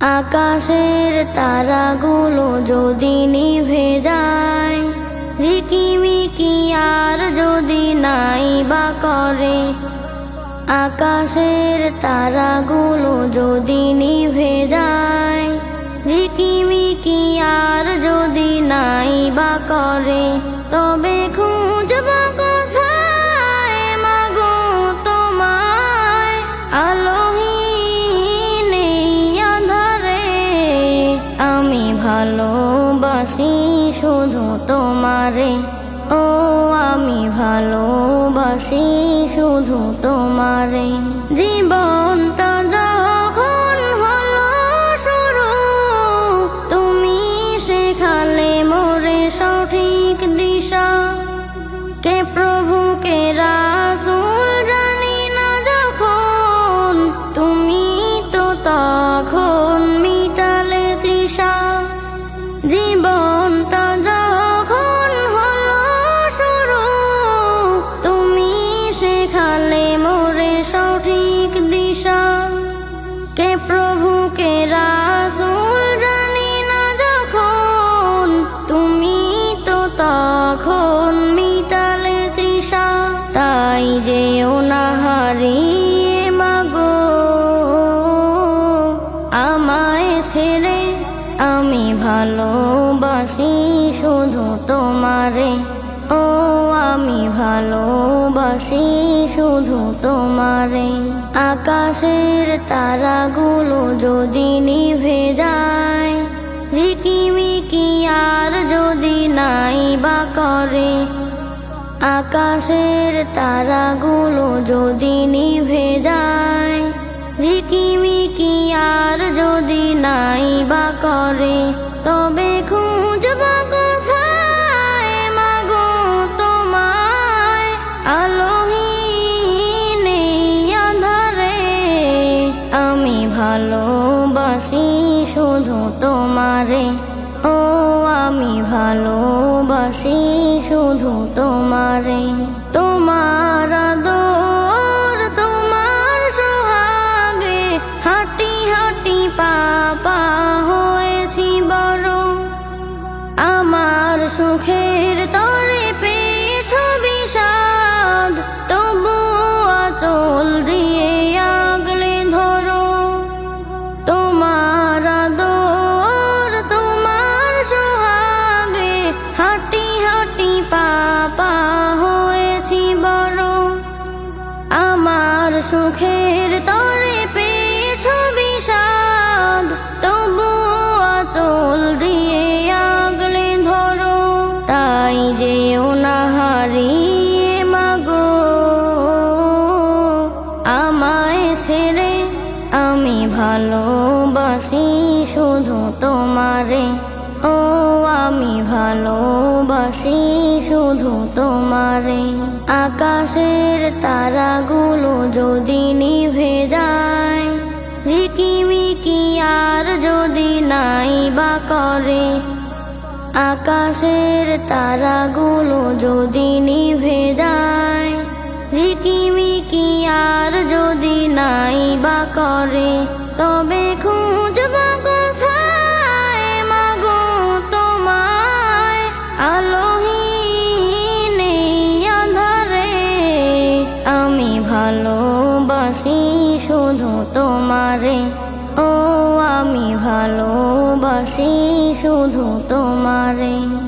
আকাশের তারাগুলো যদি নিভে যায়, ঝিকিমিকি আর যদি নাই বা করে, আকাশের তারাগুলো যদি নিভে যায়, ঝিকিমিকি আর যদি নাই বা করে ভালোবাসি শুধু তোমারে। ও আমি ভালোবাসি শুধু তোমারে। জীবনটা ভালোবাসি শুধু তোমারে। ও, আমি ভালোবাসি শুধু তোমারে। আকাশের তারাগুলো যদি নিভে যায়, ঝিকিমিকি আর যদি নাই বা করে, আকাশের তারাগুলো যদি নিভে যায়, ঝিকিমিকি আর যদি নাই বা করে খুঁজব কোথায়? মাগো তোমায় নেই আঁধারে। আমি ভালোবাসি শুধু তোমারে। ও, আমি ভালোবাসি শুধু তোমার। সুখের তরে পেয়েছ বিষাদ, তবু আচল দিয়ে আগলে ধরো। তোমার আদর, তোমার সোহাগে হাঁটি হাঁটি পাপা হয়েছি বড়। আমার সুখের তরে ভালোবাসি শুধু তোমারে। ও, আমি ভালোবাসি শুধু তোমারে। আকাশের তারাগুলো যদি নিভে যায়, ঝিকিমিকি আর যদি নাই বা করে। আকাশের তারাগুলো যদি নিভে যায়, ঝিকিমিকি আর যদি নাই বা করে। তবে খুঁজব কোথায়? মাগো তোমায় আলোহীন আঁধারে আমি ভালোবাসি শুধু তোমারে। ও, আমি ভালোবাসি শুধু তোমারে।